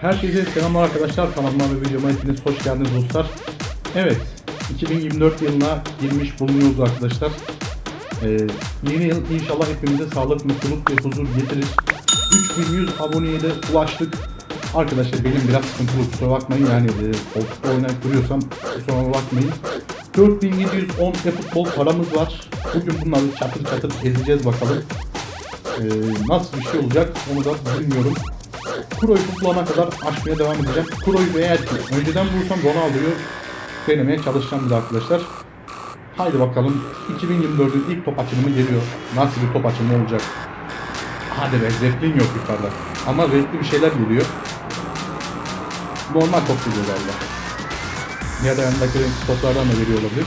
Herkese selamlar arkadaşlar. Kanalıma ve videoma hepiniz hoş geldiniz dostlar. Evet, 2024 yılına girmiş bulunuyoruz arkadaşlar. Ee, yeni yıl inşallah hepimize sağlık, mutluluk ve huzur getirir. 3100 aboneye de ulaştık. Arkadaşlar benim biraz sıkıntılı kusura bakmayın yani e, koltukta oynayıp duruyorsam kusura bakmayın. 4710 e-futbol paramız var. Bugün bunları çatır çatır ezeceğiz bakalım. Ee, nasıl bir şey olacak onu da bilmiyorum. Kuro'yu bulana kadar açmaya devam edeceğim. Kuro'yu eğer önceden bulursam Ronaldo'yu denemeye çalışacağım bir arkadaşlar. Haydi bakalım 2024'ün ilk top açılımı geliyor. Nasıl bir top açılımı olacak? Hadi be zeplin yok yukarıda. Ama renkli bir şeyler geliyor. Normal top geliyor galiba. Ya da yanındaki renkli toplardan da geliyor olabilir.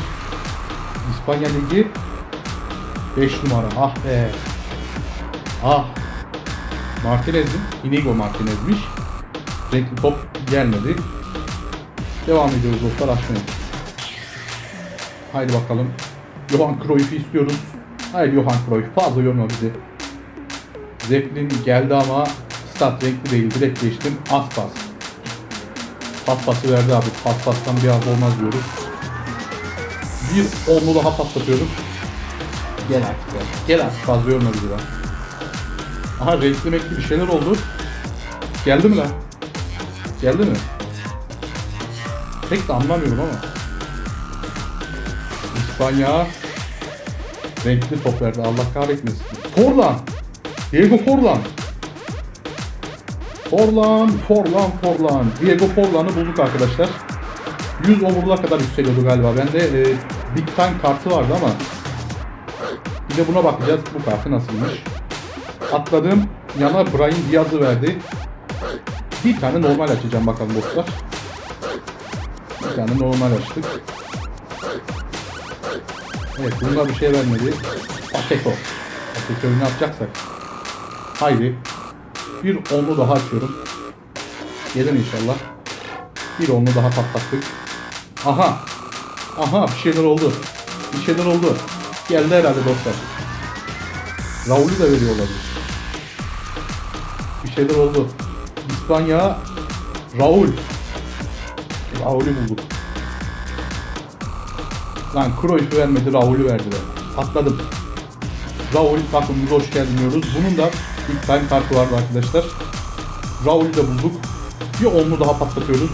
İspanya Ligi 5 numara. Ah be. Ah. Martinez'in, Inigo Martinez'miş. Renkli top gelmedi. Devam ediyoruz dostlar açmaya. Haydi bakalım. Johan Cruyff'u istiyoruz. Haydi Johan Cruyff fazla yorma bizi. Zeppelin geldi ama stat renkli değil. Direkt geçtim. Az pas. Pas pası verdi abi. Pas pastan bir az olmaz diyoruz. Bir onlu daha patlatıyorum. Gel artık ya. Gel artık fazla yorma bizi lan. Aha renkli renkli bir şeyler oldu. Geldi mi lan? Geldi mi? Pek de anlamıyorum ama. İspanya renkli top verdi. Allah kahretmesin. Forlan. Diego Forlan. Forlan, Forlan, Forlan. Diego Forlan'ı bulduk arkadaşlar. 100 omurluğa kadar yükseliyordu galiba. Bende e, Big Time kartı vardı ama bir de buna bakacağız. Bu kartı nasılmış. Atladım. Yana Brian Diaz'ı verdi. Bir tane normal açacağım bakalım dostlar. Bir tane normal açtık. Evet bunda bir şey vermedi. Paketo. Paketo'yu ne yapacaksak. Haydi. Bir onlu daha açıyorum. Gelir inşallah. Bir onlu daha patlattık. Aha. Aha bir şeyler oldu. Bir şeyler oldu. Geldi herhalde dostlar. Raul'ü de veriyor olabilir. Bir şeyler oldu. İspanya Raul. Raul'ü bulduk. Lan Cruyff'u vermedi, Raul'ü verdiler. Atladım. Raul biz hoş geldin diyoruz. Bunun da ilk time kartı vardı arkadaşlar. Raul'ü de bulduk. Bir onlu daha patlatıyoruz.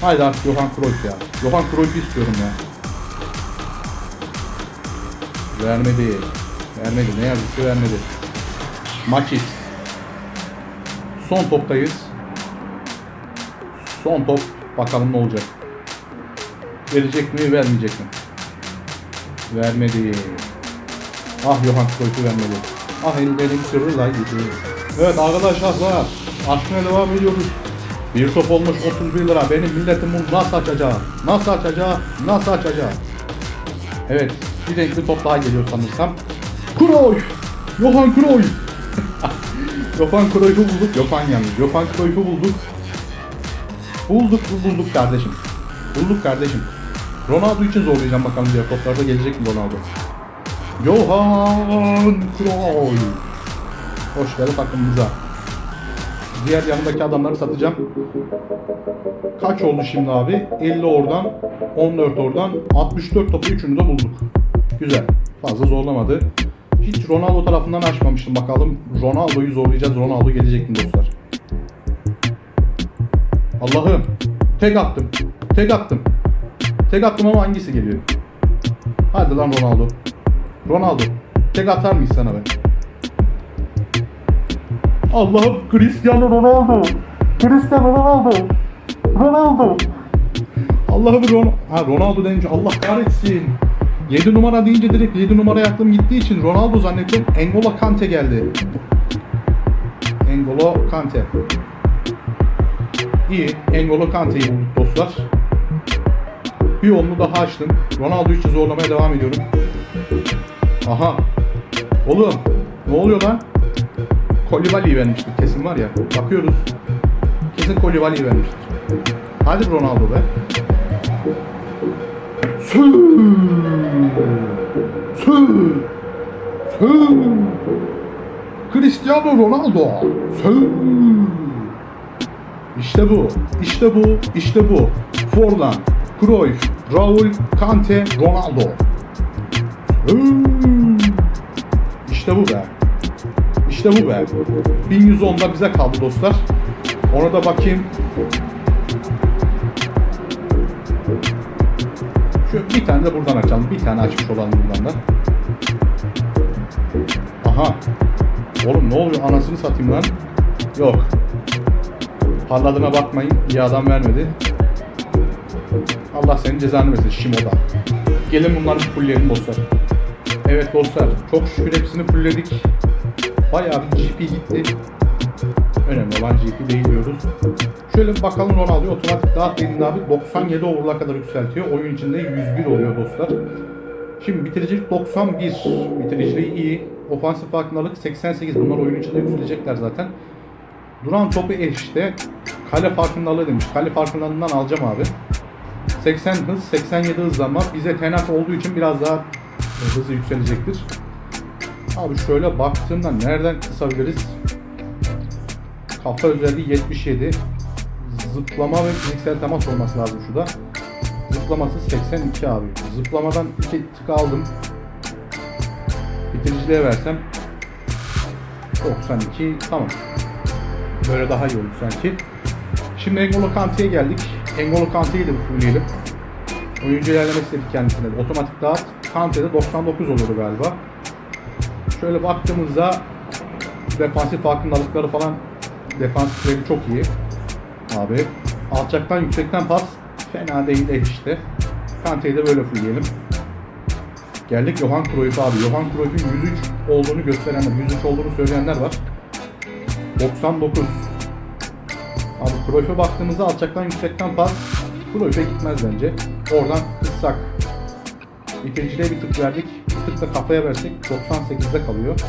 Haydi artık Johan Cruyff ya. Johan Cruyff'u istiyorum ya. Vermedi. Vermedi. Ne yazık ki vermedi. Maçis. Son toptayız. Son top. Bakalım ne olacak. Verecek mi, vermeyecek mi? Vermedi. Ah Johan Cruyff'u vermedi. Ah ellerim kırılaydı. Evet arkadaşlar açmaya devam ediyoruz. Bir top olmuş 31 lira. Benim milletim bunu nasıl açacak? Nasıl açacak? Nasıl açacak? Evet. Bir renkli top daha geliyor sanırsam. Cruyff! Johan Cruyff! Johan Cruyff'u bulduk. Johan yalnız. Johan Cruyff'u bulduk. Bulduk bulduk kardeşim. Bulduk kardeşim. Ronaldo için zorlayacağım bakalım diğer toplarda gelecek mi Ronaldo? Johan Cruyff. Hoş geldin takımımıza. Diğer yanındaki adamları satacağım. Kaç oldu şimdi abi? 50 oradan, 14 oradan, 64 topu üçünü de bulduk. Güzel. Fazla zorlamadı. Hiç Ronaldo tarafından açmamıştım. Bakalım Ronaldo'yu zorlayacağız. Ronaldo gelecek mi dostlar? Allah'ım. Tek attım. Tek attım. Tek attım ama hangisi geliyor? Hadi lan Ronaldo. Ronaldo. Tek atar mıyız sana be? Allah'ım Cristiano Ronaldo. Cristiano Ronaldo. Ronaldo. Allah'ım Ron ha, Ronaldo deyince Allah kahretsin. 7 numara deyince direkt 7 numaraya aklım gittiği için Ronaldo zannettim. Engolo Kante geldi. Engolo Kante. İyi. Engolo Kante'yi bulduk dostlar. Bir yolunu daha açtım. Ronaldo için zorlamaya devam ediyorum. Aha. Oğlum. Ne oluyor lan? Kolibali'yi vermiştik kesin var ya. Bakıyoruz. Kesin Kolibali'yi vermiştir. Hadi Ronaldo be. Sü. Sü. Sü. Cristiano Ronaldo. Sü. İşte bu, işte bu, işte bu. Forlan, Cruyff, Raul, Kante, Ronaldo. Hmm. İşte bu be. İşte bu be. 1110'da bize kaldı dostlar. Ona da bakayım. Şu bir tane de buradan açalım. Bir tane açmış olalım buradan da. Aha. Oğlum ne oluyor? Anasını satayım lan. Yok. Parladığına bakmayın. İyi adam vermedi. Allah senin cezanı versin Şimoda. Gelin bunları fullleyelim dostlar. Evet dostlar. Çok şükür hepsini fullledik. Bayağı bir GP gitti. Önemli olan GP değil diyoruz. Şöyle bakalım Ronaldo otomatik dağıt dediğinde abi 97 over'la kadar yükseltiyor. Oyun içinde 101 oluyor dostlar. Şimdi bitiricilik 91. Bitiriciliği iyi. Ofansif farkındalık 88. Bunlar oyun içinde yükselecekler zaten. Duran topu eşte. Kale farkındalığı demiş. Kale farkındalığından alacağım abi. 80 hız, 87 hızlanma. Bize tenak olduğu için biraz daha hızı yükselecektir. Abi şöyle baktığımda nereden kısabiliriz? Kafa özelliği 77. Zıplama ve fiziksel temas olması lazım şurada. Zıplaması 82 abi. Zıplamadan 2 tık aldım. Bitiriciliğe versem 92 tamam. Böyle daha iyi olur sanki. Şimdi Engolo Kante'ye geldik. Engolo Kante'yi de fullleyelim. Oyuncu ilerlemek istedik kendisine. Otomatik dağıt. Kante'de 99 olurdu galiba. Şöyle baktığımızda defansif farkındalıkları falan defansifleri çok iyi. Abi alçaktan yüksekten pas fena değil de işte. Kante'yi de böyle fullleyelim. Geldik Johan Cruyff abi. Johan Cruyff'un 103 olduğunu gösterenler, 103 olduğunu söyleyenler var. 99. Abi Cruyff'e baktığımızda alçaktan yüksekten pas Cruyff'e gitmez bence. Oradan kıssak. Bitiriciliğe bir tık verdik. Bir tık da kafaya versek 98'de kalıyor.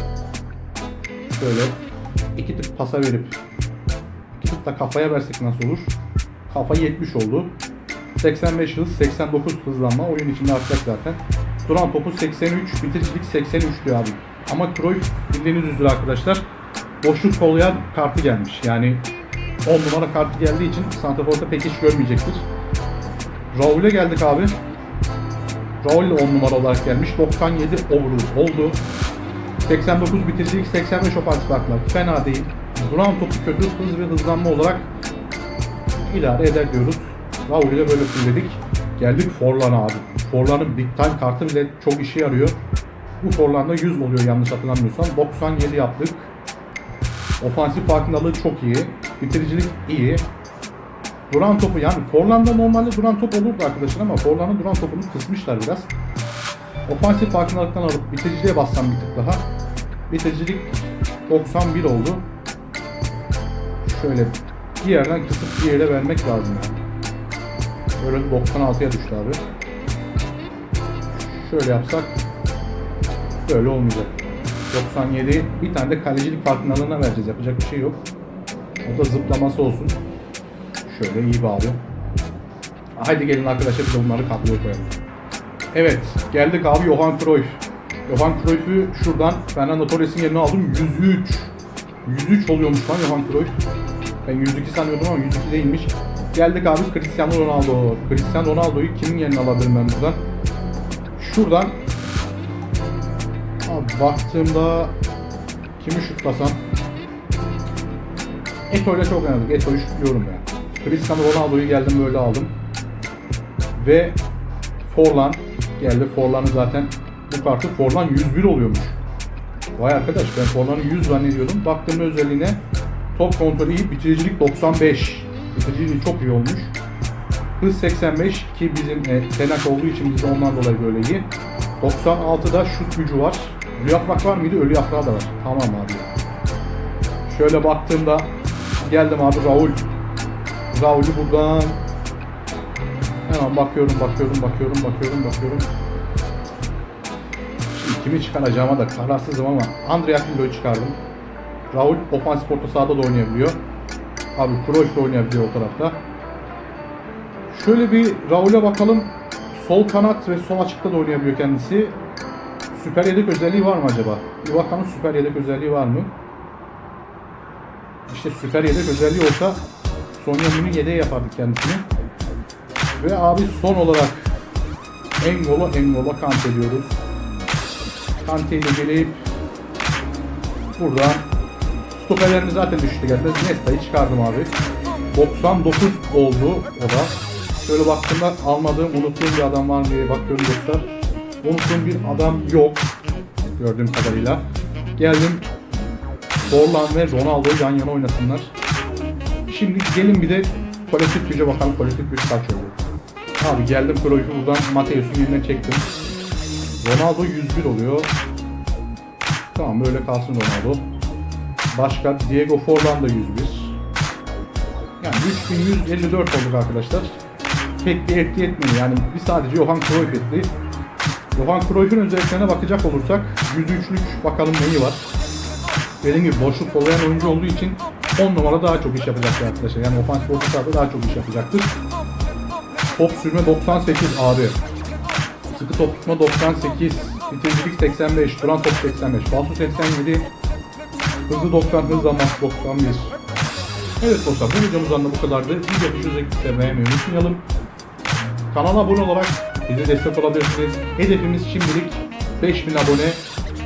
Şöyle iki tık pasa verip da kafaya versek nasıl olur? Kafa 70 oldu. 85 hız, 89 hızlanma oyun içinde artacak zaten. Duran topu 83, bitiricilik 83 diyor abi. Ama Cruyff bildiğiniz üzere arkadaşlar boşluk kollayan kartı gelmiş. Yani 10 numara kartı geldiği için Santrafor'da pek iş görmeyecektir. Raul'e geldik abi. Raul de 10 numara olarak gelmiş. 97 overall oldu. 89 bitiricilik, 85 ofansif farklar. Fena değil. Duran topu kötü, hız ve hızlanma olarak idare eder diyoruz. Raul'ü de böyle fulledik. Geldik Forlan'a abi. Forlan'ın Big Time kartı bile çok işe yarıyor. Bu Forlan'da 100 oluyor yanlış hatırlamıyorsam. 97 yaptık. Ofansif farkındalığı çok iyi. Bitiricilik iyi. Duran topu yani Forlan'da normalde duran top olurdu arkadaşlar ama Forlan'ın duran topunu kısmışlar biraz. Ofansif farkındalıktan alıp bitiriciliğe bassam bir tık daha. Bitiricilik 91 oldu. Şöyle bir yerden kısıp bir yere vermek lazım yani. Böyle 96'ya düştü abi. Şöyle yapsak böyle olmayacak. 97 bir tane de kalecilik farkındalığına vereceğiz. Yapacak bir şey yok. O da zıplaması olsun. Şöyle iyi bağlı. Haydi gelin arkadaşlar bir de bunları kadroya koyalım. Evet geldik abi Johan Cruyff. Johan Cruyff'u şuradan Fernando Torres'in yerine aldım. 103. 103 oluyormuş lan Johan Cruyff. Ben 102 sanıyordum ama 102 değilmiş. Geldik abi Cristiano Ronaldo. Cristiano Ronaldo'yu kimin yerine alabilirim ben buradan? Şuradan Abi baktığımda kimi şutlasam Eto ile çok oynadık. Eto'yu şutluyorum ya. Cristiano Ronaldo'yu geldim böyle aldım. Ve Forlan geldi. Forlan'ı zaten bu kartı Forlan 101 oluyormuş. Vay arkadaş ben Forlan'ı 100 zannediyordum. Baktığım özelliğine top kontrolü iyi, bitiricilik 95. Bitiriciliği çok iyi olmuş. Hız 85 ki bizim e, Tenak olduğu için biz ondan dolayı böyle iyi. 96'da şut gücü var. Ölü yaprak var mıydı? Ölü yaprağı da var. Tamam abi. Şöyle baktığımda geldim abi Raul. Raul'ü buradan hemen bakıyorum, bakıyorum, bakıyorum, bakıyorum, bakıyorum. Şimdi kimi çıkaracağıma da kararsızım ama Andrea Pirlo'yu çıkardım. Raul ofansif orta sahada da oynayabiliyor. Abi Cruyff da oynayabiliyor o tarafta. Şöyle bir Raul'e bakalım. Sol kanat ve sol açıkta da oynayabiliyor kendisi. Süper yedek özelliği var mı acaba? Bir bakalım süper yedek özelliği var mı? İşte süper yedek özelliği olsa Sonya Muni yedeği yapardık kendisini. Ve abi son olarak Engolo Engolo Kante diyoruz. Kante ile gelip buradan stoperlerimiz zaten düştü gelmez. Nesta'yı çıkardım abi. 99 oldu o da. Şöyle baktığımda almadığım, unuttuğum bir adam var diye bakıyorum dostlar. Unuttuğum bir adam yok. Gördüğüm kadarıyla. Geldim. Forlan ve Ronaldo'yu yan yana oynasınlar. Şimdi gelin bir de kolektif güce bakalım kolektif güç kaç oldu. Abi geldim Cruyff'u buradan Mateus'un yerine çektim. Ronaldo 101 oluyor. Tamam böyle kalsın Ronaldo. Başka Diego Forlan da 101. Yani 3154 olduk arkadaşlar. Pek bir etki etmedi. Yani bir sadece Johan Cruyff etti. Johan Cruyff'un özelliklerine bakacak olursak 103'lük bakalım neyi var. Dediğim gibi boşluk kollayan oyuncu olduğu için 10 numara daha çok iş yapacaktır arkadaşlar. Yani ofansif orta daha çok iş yapacaktır. Top sürme 98 abi. Sıkı top tutma 98. Bitiricilik 85. Duran top 85. Falso 87. Hızlı 90. Hızlanmak 91. Evet dostlar bu videomuzdan da bu kadardı. Video gittiyse beğenmeyi unutmayalım. Kanala abone olarak bize destek olabilirsiniz. Hedefimiz şimdilik 5000 abone.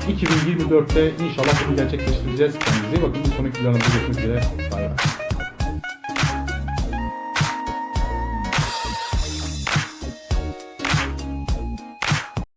2024'te inşallah bunu gerçekleştireceğiz. Kendinize iyi bakın. Bir sonraki videolarımızda görüşmek üzere. Bay bay.